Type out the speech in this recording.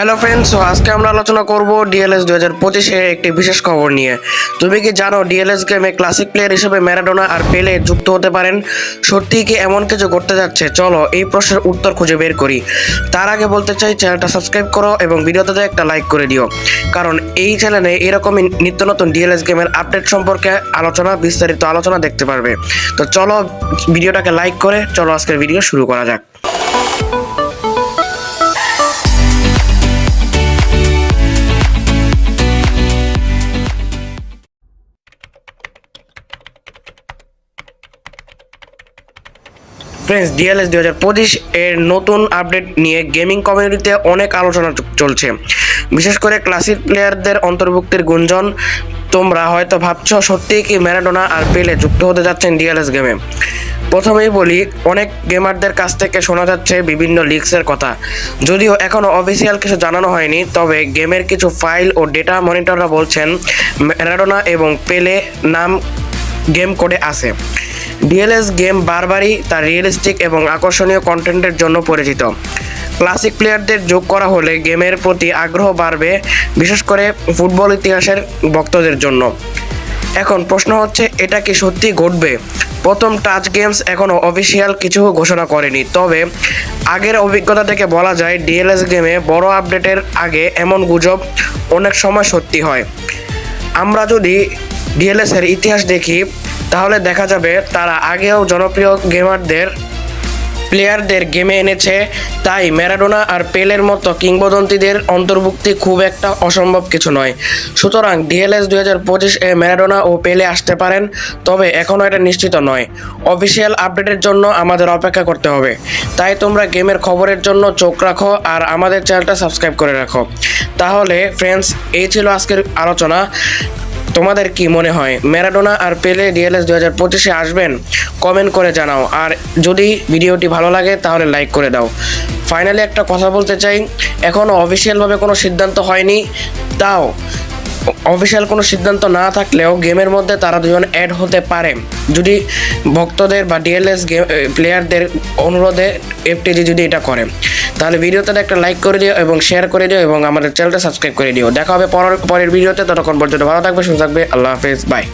Hello friends আজকে আমরা আলোচনা করব ডিএলএস দু হাজার পঁচিশের একটি বিশেষ খবর নিয়ে। তুমি কি জানো ডিএলএস গেমে ক্লাসিক প্লেয়ার হিসেবে ম্যারাডোনা আর পেলে যুক্ত হতে পারেন? সত্যিই কি এমন কিছু করতে যাচ্ছে? চলো এই প্রশ্নের উত্তর খুঁজে বের করি। তার আগে বলতে চাই, চ্যানেলটা সাবস্ক্রাইব করো এবং ভিডিওতে একটা লাইক করে দিও। কারণ এই চ্যানেলে এরকমই নিত্য নতুন ডিএলএস গেমের আপডেট সম্পর্কে আলোচনা, বিস্তারিত আলোচনা দেখতে পারবে। তো চলো ভিডিওটাকে লাইক করে, চলো আজকের ভিডিও শুরু করা যাক। ফ্রেন্ডস ডিএলএস দুই হাজার পঁচিশ এর নতুন আপডেট নিয়ে গেমিং কমিউনিটিতে অনেক আলোচনা চলছে। বিশেষ করে ক্লাসিক প্লেয়ারদের অন্তর্ভুক্তির গুঞ্জন, তোমরা হয়তো ভাবছ, সত্যিই কি ম্যারাডোনা আর পেলে যুক্ত হতে যাচ্ছেন ডিএলএস গেমে প্রথমেই বলি, অনেক গেমারদের কাছ থেকে শোনা যাচ্ছে বিভিন্ন লিক্সের কথা। যদিও এখনও অফিসিয়াল কিছু জানানো হয়নি, তবে গেমের কিছু ফাইল ও ডেটা মনিটররা বলছেন ম্যারাডোনা এবং পেলে নাম গেম কোডে আছে। ডিএলএস গেম বারবারই তার রিয়েলিস্টিক এবং আকর্ষণীয় কন্টেন্টের জন্য পরিচিত। ক্লাসিক প্লেয়ারদের যোগ করা হলে গেমের প্রতি আগ্রহ বাড়বে, বিশেষ করে ফুটবল ইতিহাসের ভক্তদের জন্য। এখন প্রশ্ন হচ্ছে, এটা কি সত্যি ঘটবে? প্রথম টাচ গেমস এখনও অফিসিয়াল কিছু ঘোষণা করেনি। তবে আগের অভিজ্ঞতা থেকে বলা যায়, ডিএলএস গেমে বড় আপডেটের আগে এমন গুজব অনেক সময় সত্যি হয়। আমরা যদি ডিএলএসের ইতিহাস দেখি তাহলে দেখা যাবে তারা আগেও জনপ্রিয় গেমারদের, প্লেয়ারদের গেমে এনেছে। তাই ম্যারাডোনা আর পেলের মতো কিংবদন্তিদের অন্তর্ভুক্তি খুব একটা অসম্ভব কিছু নয়। সুতরাং ডিএলএস দুই হাজার পঁচিশ এ ম্যারাডোনা ও পেলে আসতে পারেন, তবে এখনও এটা নিশ্চিত নয়। অফিসিয়াল আপডেটের জন্য আমাদের অপেক্ষা করতে হবে। তাই তোমরা গেমের খবরের জন্য চোখ রাখো আর আমাদের চ্যানেলটা সাবস্ক্রাইব করে রাখো। তাহলে ফ্রেন্ডস এই ছিল আজকের আলোচনা। তোমাদের কি মনে হয়, ম্যারাডোনা আর পেলে ডিএলএস দু হাজার পঁচিশে আসবেন? কমেন্ট করে জানাও। আর যদি ভিডিওটি ভালো লাগে, তাহলে লাইক করে দাও। ফাইনালি একটা কথা বলতে চাই এখনও অফিসিয়ালভাবে কোনো সিদ্ধান্ত হয়নি, তাও অফিসিয়াল কোনো সিদ্ধান্ত না থাকলেও গেমের মধ্যে তারা দুজন অ্যাড হতে পারে। যদি ভক্তদের বা ডিএলএস গেম প্লেয়ারদের অনুরোধে এফটিজি যদি এটা করে, তাহলে ভিডিওতে একটা লাইক করে দিও এবং শেয়ার করে দিও এবং আমাদের চ্যানেলটা সাবস্ক্রাইব করে দিও। দেখা হবে পরের পরের ভিডিওতে, ততক্ষণ পর্যন্ত ভালো থাকবে, সুস্থ থাকবে, আল্লাহ হাফেজ বাই